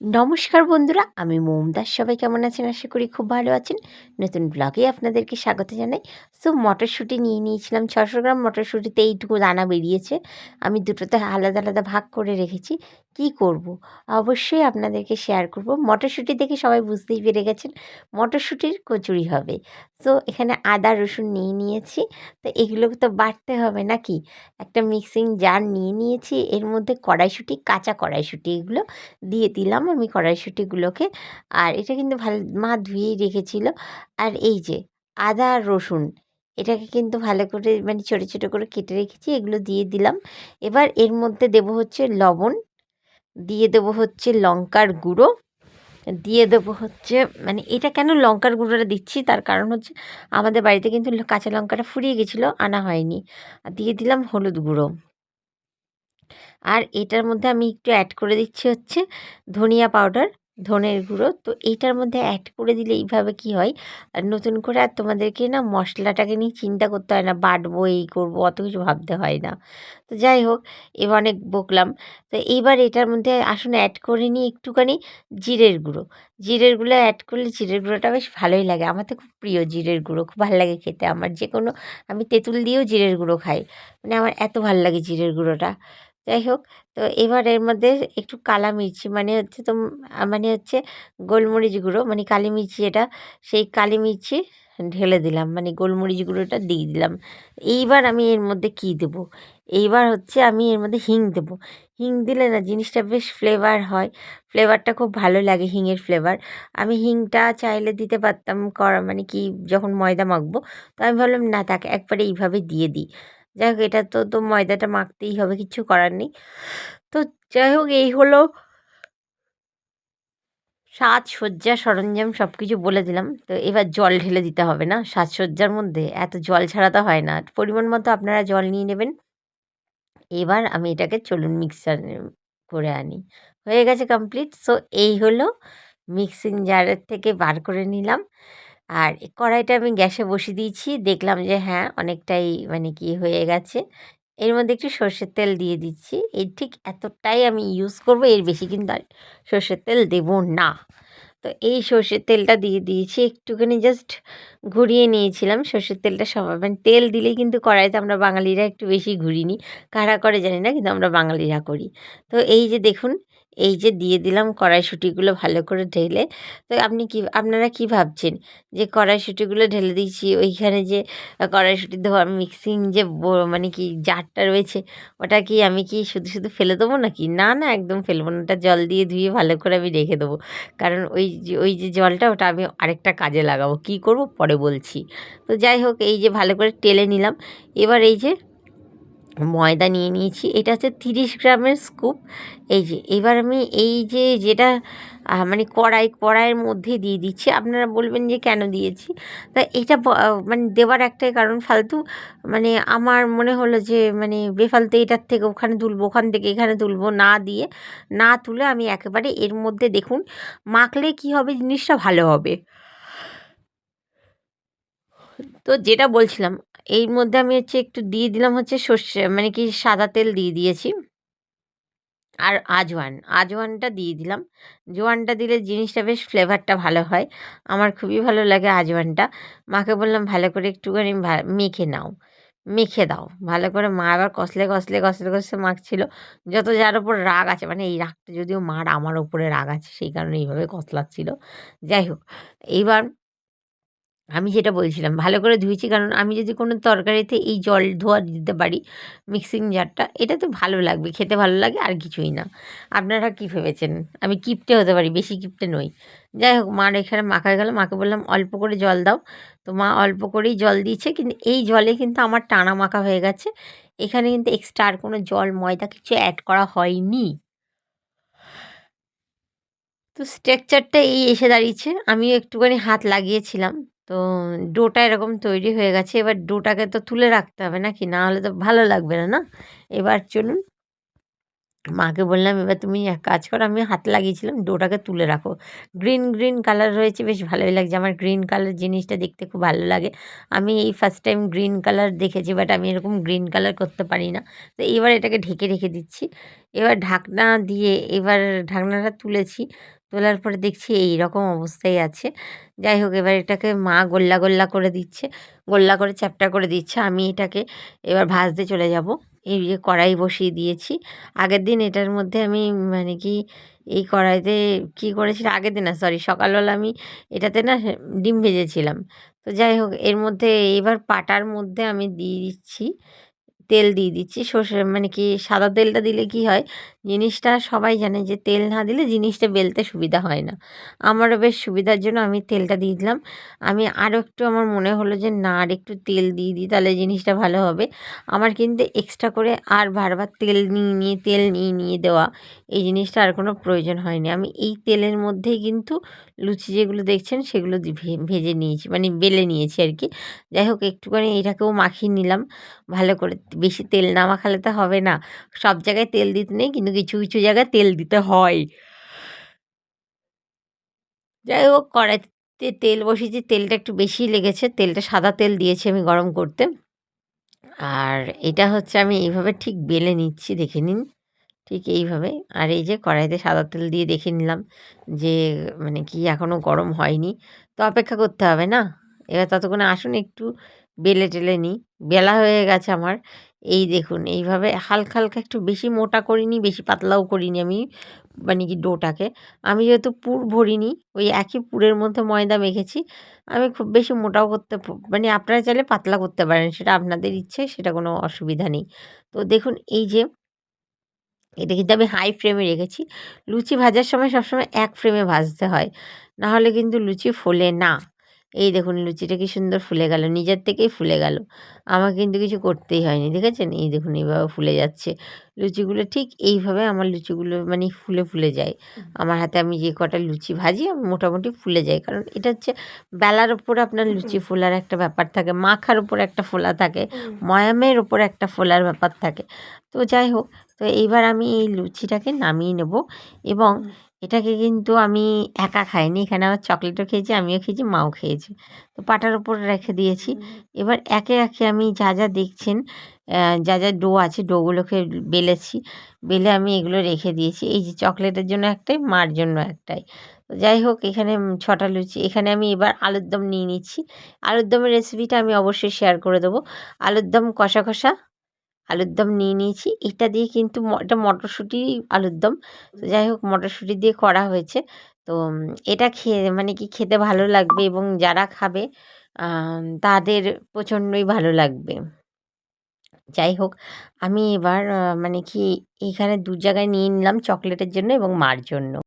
নমস্কার বন্ধুরা, আমি মোমদাস সবাই কেমন আছেন? আশা করি খুব ভালো আছেন। নতুন ব্লগে আপনাদেরকে স্বাগত জানাই। সো মটরশুঁটি নিয়ে নিয়েছিলাম। ছশো গ্রাম মটরশুঁটিতে এইটুকু দানা বেরিয়েছে। আমি দুটোতে আলাদা আলাদা ভাগ করে রেখেছি। কি করব। অবশ্যই আপনাদেরকে শেয়ার করব। মটরশুঁটি দেখে সবাই বুঝতেই পেরে গেছেন, মটরশুঁটির কচুরি হবে। তো এখানে আদা, রসুন নিয়ে নিয়েছি। তো এগুলো তো বাটতে হবে নাকি? একটা মিক্সিং জার নিয়ে নিয়েছি। এর মধ্যে কড়াইশুঁটি, কাঁচা কড়াইশুঁটি এগুলো দিয়ে দিলাম আমি কড়াইশুঁটিগুলোকে। আর এটা কিন্তু ভালো, মা ধুয়েই রেখেছিল। আর এই যে আদা, রসুন, এটাকে কিন্তু ভালো করে মানে ছোটো ছোটো করে কেটে রেখেছি, এগুলো দিয়ে দিলাম। এবার এর মধ্যে দেবো হচ্ছে লবণ। দিয়ে দেবো হচ্ছে লঙ্কার গুঁড়ো। দিয়ে দেবো হচ্ছে মানে এটা কেন লঙ্কার গুঁড়োটা দিচ্ছি? তার কারণ হচ্ছে আমাদের বাড়িতে কিন্তু কাঁচা লঙ্কাটা ফুরিয়ে গেছিল, আনা হয়নি। আর দিয়ে দিলাম হলুদ গুঁড়ো। আর এটার মধ্যে আমি একটু অ্যাড করে দিচ্ছি হচ্ছে ধনিয়া পাউডার ধনের গুঁড়ো। তো এইটার মধ্যে অ্যাড করে দিলে এইভাবে কি হয়? আর নতুন করে আর তোমাদেরকে না মশলাটাকে নিয়ে চিন্তা করতে হয় না, বাটবো, এই করব, অত কিছু ভাবতে হয় না। তো যাই হোক, এবার অনেক বকলাম। তো এইবার এটার মধ্যে আসুন অ্যাড করে নিই একটুখানি জিরের গুঁড়ো। জিরের গুঁড়ো অ্যাড করলে জিরের গুঁড়োটা বেশ ভালোই লাগে। আমার তো খুব প্রিয় জিরের গুঁড়ো, খুব ভালো লাগে খেতে। আমার যে কোনো আমি তেঁতুল দিয়েও জিরের গুঁড়ো খাই। মানে আমার এত ভালো লাগে জিরের গুঁড়োটা। যাই হোক, তো এবার এর মধ্যে একটু কালা মির্চি মানে হচ্ছে তো মানে হচ্ছে গোলমরিচ গুঁড়ো মানে কালি মির্চি এটা সেই কালি মির্চি ঢেলে দিলাম মানে গোলমরিচ গুঁড়োটা দিয়ে দিলাম। এইবার আমি এর মধ্যে কী দেবো? এইবার হচ্ছে আমি এর মধ্যে হিং দেবো। হিং দিলে না জিনিসটা বেশ ফ্লেভার হয় ফ্লেভারটা খুব ভালো লাগে হিঙের ফ্লেভার আমি হিংটা চাইলে দিতে পারতাম, করা মানে কি যখন ময়দা মাখবো, তো আমি ভাবলাম, না, তাকে একবারে এইভাবে দিয়ে দিই। যাই হোক, এটা তো তো ময়দাটা মাখতেই হবে, কিছু করার নেই। তো যাই হোক, এই হলো সাজসজ্জা সরঞ্জাম সব কিছু বলে দিলাম। তো এবার জল ঢেলে দিতে হবে না, সাজসজ্জার মধ্যে। এত জল ছাড়া তো হয় না। পরিমাণ মতো আপনারা জল নিয়ে নেবেন। এবার আমি এটাকে চলুন মিক্সার করে আনি। হয়ে গেছে কমপ্লিট। সো এই হলো মিক্সিং জারের থেকে বার করে নিলাম। আর কড়াইটা আমি গ্যাসে বসিয়ে দিয়েছি। দেখলাম যে হ্যাঁ অনেকটাই মানে কি হয়ে গেছে। এর মধ্যে একটু সর্ষের তেল দিয়ে দিচ্ছি। এই ঠিক এতটাই আমি ইউজ করব, এর বেশি কিন্তু আর সর্ষের তেল দেব না। তো এই সর্ষের তেলটা দিয়ে দিয়েছি। একটুখানি জাস্ট ঘুরিয়ে নিয়েছিলাম। সর্ষের তেলটা সবাই মানে তেল দিলেই কিন্তু কড়াইতে আমরা বাঙালিরা একটু বেশি ঘুরিনি। কারা করে জানি না, কিন্তু আমরা বাঙালিরা করি। তো এই যে দেখুন এই যে দিয়ে দিলাম কড়াইশুঁটিগুলো ভালো করে ঢেলে। তো আপনি কি, আপনারা কি ভাবছেন? যে কড়াইশুঁটিগুলো ঢেলে দিয়েছি, ওইখানে যে কড়াইশুঁটি ধোয়া মিক্সিং যে মানে কি জারটা রয়েছে, ওটা কি আমি কি শুধু শুধু ফেলে দেবো নাকি? না না, একদম ফেলব না। ওটা জল দিয়ে ধুয়ে ভালো করে আমি রেখে দেবো। কারণ ওই যে ওই যে জলটা ওটা আমি আরেকটা কাজে লাগাবো। কী করব? পরে বলছি। তো যাই হোক, এই যে ভালো করে টেলে নিলাম। এবার এই যে ময়দা নিয়ে নিয়েছি। এটা হচ্ছে তিরিশ গ্রামের স্কুপ এই যে, এবার আমি এই যে, যেটা মানে কড়াই, কড়াইয়ের মধ্যে দিয়ে দিচ্ছি। আপনারা বলবেন যে কেন দিয়েছি? তা এটা মানে দেওয়ার একটাই কারণ ফালতু। মানে আমার মনে হলো যে মানে বেফালতু এটার থেকে ওখানে তুলবো, ওখান থেকে এখানে তুলবো, না দিয়ে, না তুলে আমি একেবারে এর মধ্যে দেখুন, মাখলে কি হবে জিনিসটা ভালো হবে। তো যেটা বলছিলাম এর মধ্যে আমি হচ্ছে একটু দিয়ে দিলাম হচ্ছে সর্ষে মানে কি সাদা তেল দিয়ে দিয়েছি। আর আজওয়ান, আজওয়ানটা দিয়ে দিলাম। জোয়ানটা দিলে জিনিসটা বেশ ফ্লেভারটা ভালো হয়। আমার খুবই ভালো লাগে আজওয়ানটা। মাকে বললাম, ভালো করে একটুখানি মেখে নাও, মেখে দাও। ভালো করে মা আবার কষলে কষলে কষলে কষলে মাখছিল। যত যার ওপর রাগ আছে মানে এই রাগটা যদিও মার, আমার ওপরে রাগ আছে, সেই কারণে এইভাবে কষলাচ্ছিল। যাই হোক, এইবার আমি যেটা বলছিলাম, ভালো করে ধুয়েছি কারণ আমি যদি কোনো তরকারিতে এই জল ধোয়া দিতে পারি মিক্সিং জারটা এটা তো ভালো লাগবে, খেতে ভালো লাগে আর কিছুই না। আপনারা কী ভেবেছেন? আমি কিপটে হতে পারি, বেশি কিপটে নই। যাই হোক, মার এখানে মাখা গেল, মাকে বললাম, অল্প করে জল দাও। তো মা অল্প করেই জল দিয়েছে কিন্তু এই জলে কিন্তু আমার টানা মাখা হয়ে গেছে। এখানে কিন্তু এক্সট্রা আর কোনো জল, ময়দা কিছু অ্যাড করা হয়নি। তো স্ট্রাকচারটা এই এসে দাঁড়িয়েছে। আমিও একটুখানি হাত লাগিয়েছিলাম। তো ডোটা এরকম তৈরি হয়ে গেছে। এবার ডোটাকে তো তুলে রাখতে হবে নাকি? না হলে তো ভালো লাগবে না না? এবার চলুন। মাকে বললাম, এবার তুমি এক কাজ করো, আমি হাতে লাগিয়েছিলাম, ডোটাকে তুলে রাখো। গ্রিন গ্রিন কালার রয়েছে, বেশ ভালোই লাগছে। আমার গ্রিন কালার জিনিসটা দেখতে খুব ভালো লাগে। আমি এই ফার্স্ট টাইম গ্রিন কালার দেখেছি বাট আমি এরকম গ্রিন কালার করতে পারি না। তো এবার এটাকে ঢেকে রেখে দিচ্ছি। এবার ঢাকনা দিয়ে, এবার ঢাকনাটা তুলেছি। তোলার পরে দেখছি এই রকম অবস্থায় আছে। যাই হোক, এবার এটাকে মা গোল্লা গোল্লা করে দিচ্ছে, গোল্লা করে চ্যাপটা করে দিচ্ছে। আমি এটাকে এবার ভাজতে চলে যাব। এই যে কড়াই বসিয়ে দিয়েছি। আগের দিন এটার মধ্যে আমি মানে কি এই কড়াইতে কী করেছিলাম? আগের দিন না সরি সকালবেলা আমি এটাতে না ডিম ভেজেছিলাম। তো যাই হোক, এর মধ্যে এবার পাটার মধ্যে আমি দিয়ে দিচ্ছি, তেল দিয়ে দিচ্ছি। সর্ষে মানে কি সাদা তেলটা দিলে কি হয়? জিনিসটা সবাই জানে যে তেল না দিলে জিনিসটা বেলতে সুবিধা হয় না। আমারও বেশ সুবিধার জন্য আমি তেলটা দিয়ে দিলাম। আমি আরও একটু আমার মনে হলো যে না, আর একটু তেল দিয়ে দিই তাহলে জিনিসটা ভালো হবে। আমার কিন্তু এক্সট্রা করে আর বারবার তেল নিয়ে নিয়ে, তেল নিয়ে নিয়ে দেওয়া এই জিনিসটা আর কোনো প্রয়োজন হয়নি। আমি এই তেলের মধ্যেই কিন্তু লুচি যেগুলো দেখছেন সেগুলো ভেজে নিয়েছি মানে বেলে নিয়েছি আর কি। যাই হোক, একটুখানি এটাকেও মাখিয়ে নিলাম। ভালো করে বেশি তেল না মাখালে তো হবে না। সব জায়গায় তেল দিতে নেই, কিন্তু কিছু কিছু জায়গায় তেল দিতে হয়। যাই হোক, কড়াইতে তেল বসিয়েছি, তেলটা একটু বেশি লেগেছে, তেলটা সাদা তেল দিয়েছি আমি গরম করতে। আর এটা হচ্ছে আমি এইভাবে ঠিক বেলে নিচ্ছি, দেখে নিন, ঠিক এইভাবে। আর এই যে কড়াইতে সাদা তেল দিয়ে দেখে নিলাম যে মানে কি এখনও গরম হয়নি, তো অপেক্ষা করতে হবে না। এবার ততক্ষণে আসুন একটু বেলে টেলে নিই। বেলা হয়ে গেছে আমার এই দেখুন, এইভাবে হালকা হালকা একটু বেশি মোটা করিনি, বেশি পাতলাও করিনি আমি মানে কি ডোটাকে। আমি যেহেতু পুর ভরিনি, ওই একই পুরের মধ্যে ময়দা মেখেছি, আমি খুব বেশি মোটাও করতে মানে আপনারা চাইলে পাতলা করতে পারেন, সেটা আপনাদের ইচ্ছে, সেটা কোনো অসুবিধা নেই। তো দেখুন, এই যে, এটা কিন্তু আমি হাই ফ্লেমে রেখেছি। লুচি ভাজার সময় সবসময় এক ফ্লেমে ভাজতে হয়, নাহলে কিন্তু লুচি ফোলে না। এই দেখুন লুচিটা কি সুন্দর ফুলে গেল নিজের থেকেই ফুলে গেল। আমার কিন্তু কিছু করতেই হয়নি দেখেছেন? এই দেখুন এইভাবে ফুলে যাচ্ছে। লুচিগুলো ঠিক এইভাবে আমার লুচিগুলো মানে ফুলে ফুলে যায়। আমার হাতে আমি যে কটা লুচি ভাজি আমি মোটামুটি ফুলে যাই কারণ এটা হচ্ছে বেলার ওপরে আপনার লুচি ফোলার একটা ব্যাপার থাকে মাখার উপর একটা ফোলা থাকে ময়ামের ওপর একটা ফোলার ব্যাপার থাকে। তো যাই হোক তো এইবার আমি এই লুচিটাকে নামিয়ে নেব এবং এটাকে কিন্তু আমি একা খাইনি এখানে আমার চকলেটও খেয়েছি আমিও খেয়েছি মাও খেয়েছি। তো পাটার ওপর রেখে দিয়েছি। এবার একে একে আমি যা যা দেখছেন যা যা ডো আছে ডোগুলোকে বেলেছি বেলে আমি এগুলো রেখে দিয়েছি। এই যে চকলেটের জন্য একটাই মার জন্য একটাই। তো যাই হোক এখানে ছটা লুচি এখানে আমি এবার আলুর দম নিয়ে নিচ্ছি। আলুর দমের রেসিপিটা আমি অবশ্যই শেয়ার করে দেবো। আলুর দম কষা কষা আলুর দম নিয়ে নিয়েছি। এটা দিয়ে কিন্তু এটা মটরশুঁটি আলুর দম। তো যাই হোক মটরশুঁটি দিয়ে করা হয়েছে। তো এটা খেয়ে মানে কি খেতে ভালো লাগবে এবং যারা খাবে তাদের প্রচণ্ডই ভালো লাগবে। যাই হোক আমি এবার মানে কি এইখানে দু জায়গায় নিয়ে নিলাম চকলেটের জন্য এবং মার জন্য।